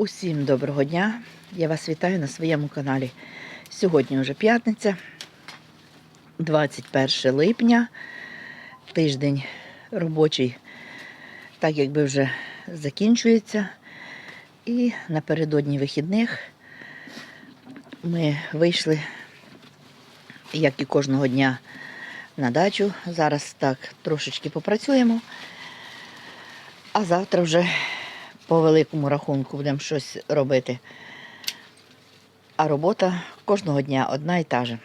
Усім доброго дня! Я вас вітаю на своєму каналі. Сьогодні вже п'ятниця, 21 липня, тиждень робочий, так якби вже закінчується. І напередодні вихідних ми вийшли, як і кожного дня, на дачу. Зараз так трошечки попрацюємо, а завтра вже по великому рахунку будемо щось робити. А робота кожного дня одна і та же.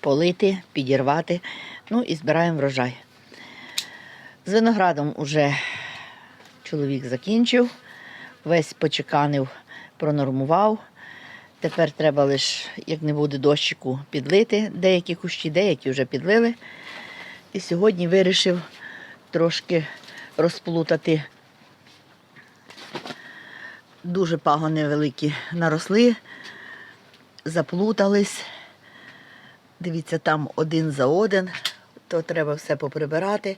Полити, підірвати, ну і збираємо врожай. З виноградом уже чоловік закінчив, весь почеканив, пронормував. Тепер треба лише, як не буде дощику, підлити деякі кущі, деякі вже підлили. І сьогодні вирішив трошки розплутати дуже пагони великі наросли, заплутались. Дивіться, там один за один, то треба все поприбирати.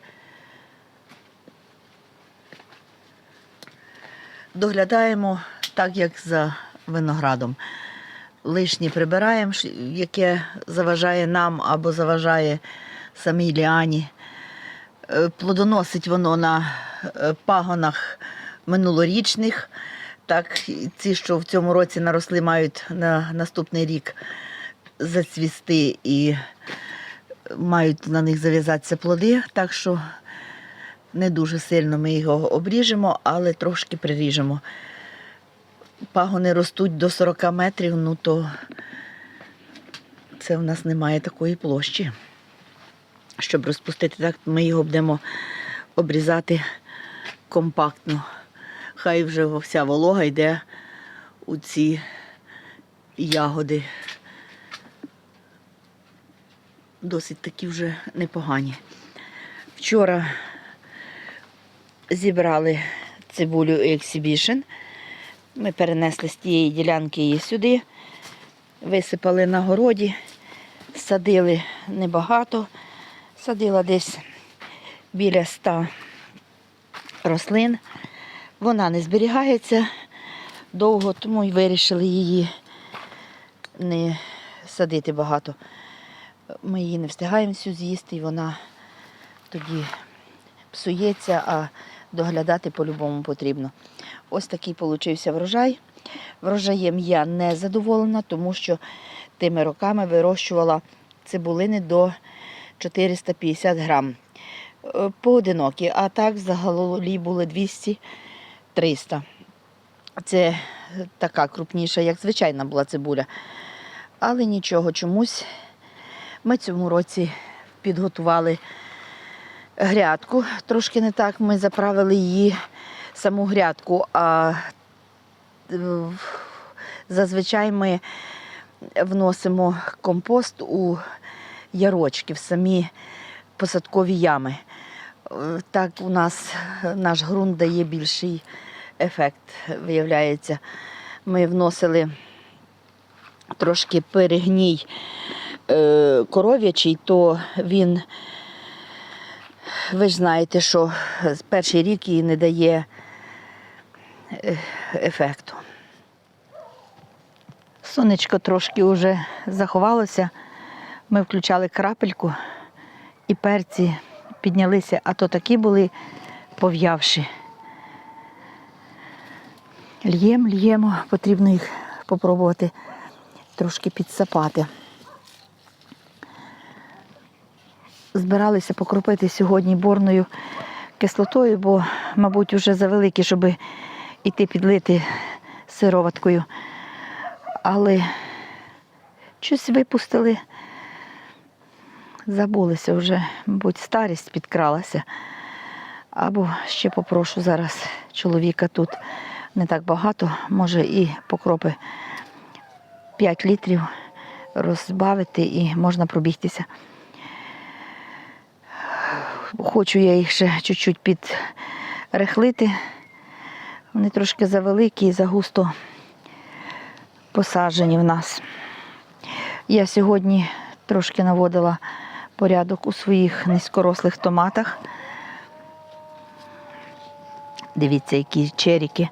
Доглядаємо так, як за виноградом. Лишнє прибираємо, яке заважає нам або заважає самій ліані. Е, Плодоносить воно на е, пагонах минулорічних. Так, ці, що в цьому році наросли, мають на наступний рік зацвісти і мають на них зав'язатися плоди. Так що не дуже сильно ми його обріжемо, але трошки приріжемо. Пагони ростуть до 40 метрів, ну то це в нас немає такої площі. Щоб розпустити так, ми його будемо обрізати компактно. Хай вже вся волога йде у ці ягоди. Досить такі вже непогані. Вчора зібрали цибулю Exhibition. Ми перенесли з тієї ділянки її сюди, висипали на городі, садили небагато, садила десь біля ста рослин. Вона не зберігається довго, тому й вирішили її не садити багато. Ми її не встигаємо всю з'їсти, і вона тоді псується, а доглядати по-любому потрібно. Ось такий получився врожай. Врожаєм я не задоволена, тому що тими роками вирощувала цибулини до 450 грам. Е, Поодинокі, а так взагалі були 200 300. Це така крупніша, як звичайна була цибуля. Але нічого, чомусь ми цьому році підготували грядку. Трошки не так ми заправили її саму грядку, а зазвичай ми вносимо компост у ярочки, в самі посадкові ями. Е, Так у нас наш ґрунт дає більший ефект, виявляється. Ми вносили трошки перегній е, коров'ячий, то він, ви ж знаєте, що перший рік їй не дає е, ефекту. Сонечко трошки вже заховалося. Ми включали крапельку і перці піднялися, а то такі були пов'явші. Л'ємо, л'ємо, потрібно їх попробувати трошки підсапати. Збиралися покропити сьогодні борною кислотою, бо, мабуть, вже завеликі, щоб іти підлити сироваткою. Але щось випустили, забулися вже, мабуть, старість підкралася. Або ще попрошу зараз чоловіка тут не так багато, може і покропи 5 літрів розбавити і можна пробігтися. Хочу я їх ще чуть-чуть підрехлити. Вони трошки завеликі і загусто посаджені в нас. Я сьогодні трошки наводила порядок у своїх низькорослих томатах. Дивіться, які черіки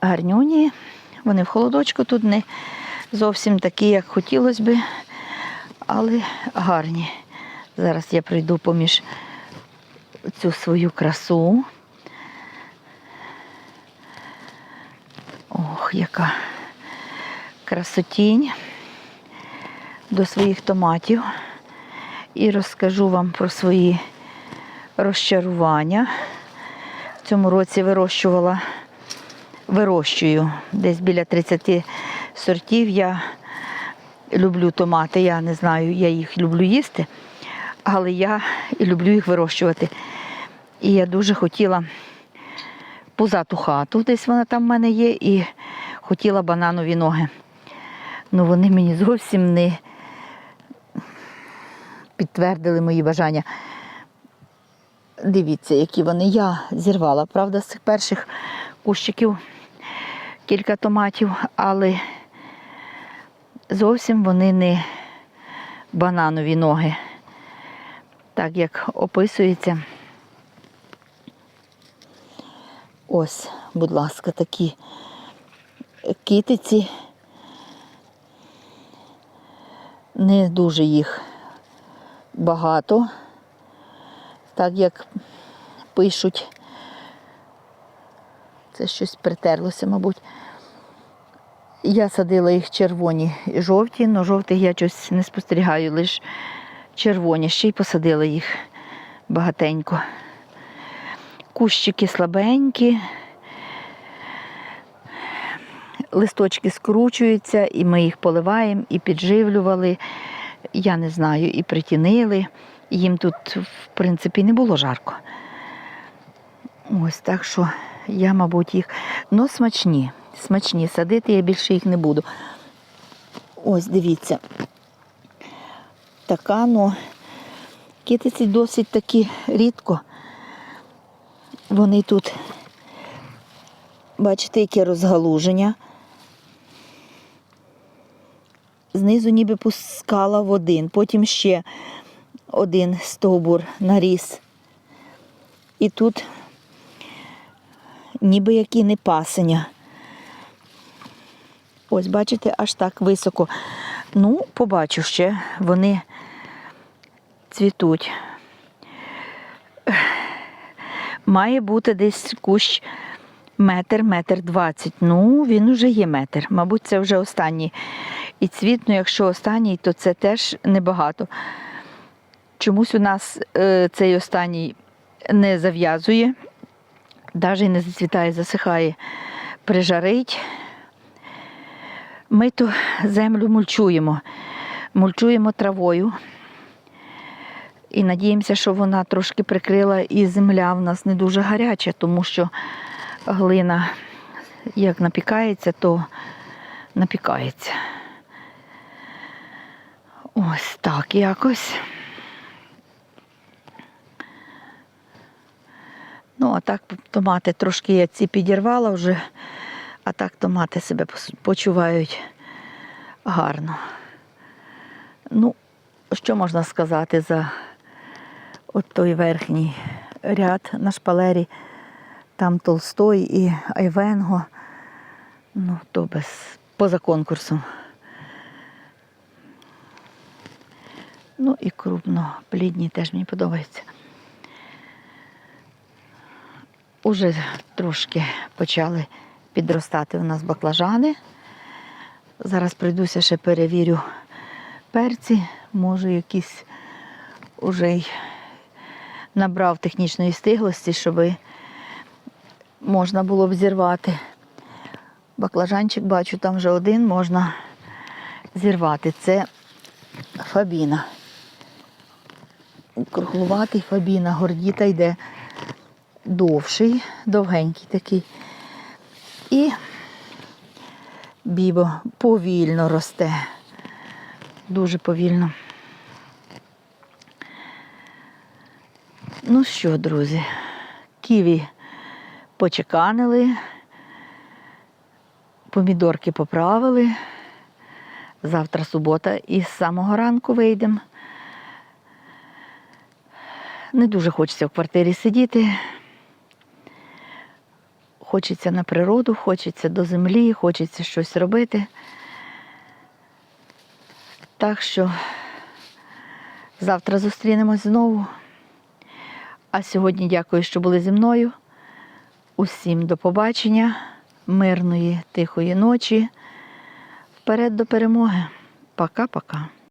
гарнюні. Вони в холодочку тут не зовсім такі, як хотілося би, але гарні. Зараз я пройду поміж цю свою красу. Ох, яка красотінь до своїх томатів. І розкажу вам про свої розчарування. В цьому році вирощувала, вирощую десь біля 30 сортів. Я люблю томати, я не знаю, я їх люблю їсти, але я і люблю їх вирощувати. І я дуже хотіла пузату хату, десь вона там в мене є, і хотіла бананові ноги. Ну вони мені зовсім не підтвердили мої бажання. Дивіться, які вони. Я зірвала, правда, з цих перших кущиків кілька томатів, але зовсім вони не бананові ноги, так як описується. Ось, будь ласка, такі китиці. Не дуже їх багато, так як пишуть. Це щось притерлося, мабуть. Я садила їх червоні і жовті, але жовтих я щось не спостерігаю, лише червоні. Ще й посадила їх багатенько. Кущики слабенькі, листочки скручуються, і ми їх поливаємо, і підживлювали. Я не знаю, і притінили. Їм тут, в принципі, не було жарко. Ось так що я, мабуть, їх. Ну, смачні. Смачні. Садити я більше їх не буду. Ось, дивіться. Така, ну, китиці досить таки рідко. Вони тут, бачите, яке розгалуження. Знизу ніби пускала в один, потім ще один стовбур наріс. І тут ніби які не пасеня. Ось, бачите, аж так високо. Ну, побачу ще, вони цвітуть. Має бути десь кущ метр, метр двадцять. Ну, він вже є метр. Мабуть, це вже останній. І цвіт, ну якщо останній, то це теж небагато. Чомусь у нас е, цей останній не зав'язує, навіть не зацвітає, засихає, прижарить. Ми ту землю мульчуємо, мульчуємо травою. І надіємося, що вона трошки прикрила, і земля в нас не дуже гаряча, тому що глина, як напікається, то напікається. Ось так якось. Ну, а так томати трошки я ці підірвала вже, а так томати себе почувають гарно. Ну, що можна сказати за от той верхній ряд на шпалері? Там Толстой і Айвенго. Ну, то без поза конкурсом. Ну і крупно плідні теж мені подобаються. Уже трошки почали підростати у нас баклажани. Зараз прийдуся ще перевірю перці. Може, якийсь уже й набрав технічної стиглості, щоб можна було б зірвати. Баклажанчик бачу, там вже один можна зірвати. Це фабіна. Круглуватий фабіна, гордіта йде довший, довгенький такий. І бібо повільно росте. Дуже повільно. Ну що, друзі, ківі почеканили, помідорки поправили. Завтра субота і з самого ранку вийдемо. Не дуже хочеться в квартирі сидіти. хочеться на природу, хочеться до землі, хочеться щось робити. Так що завтра зустрінемось знову. А сьогодні дякую, що були зі мною. Усім до побачення, мирної, тихої ночі. Вперед до перемоги. Пока-пока.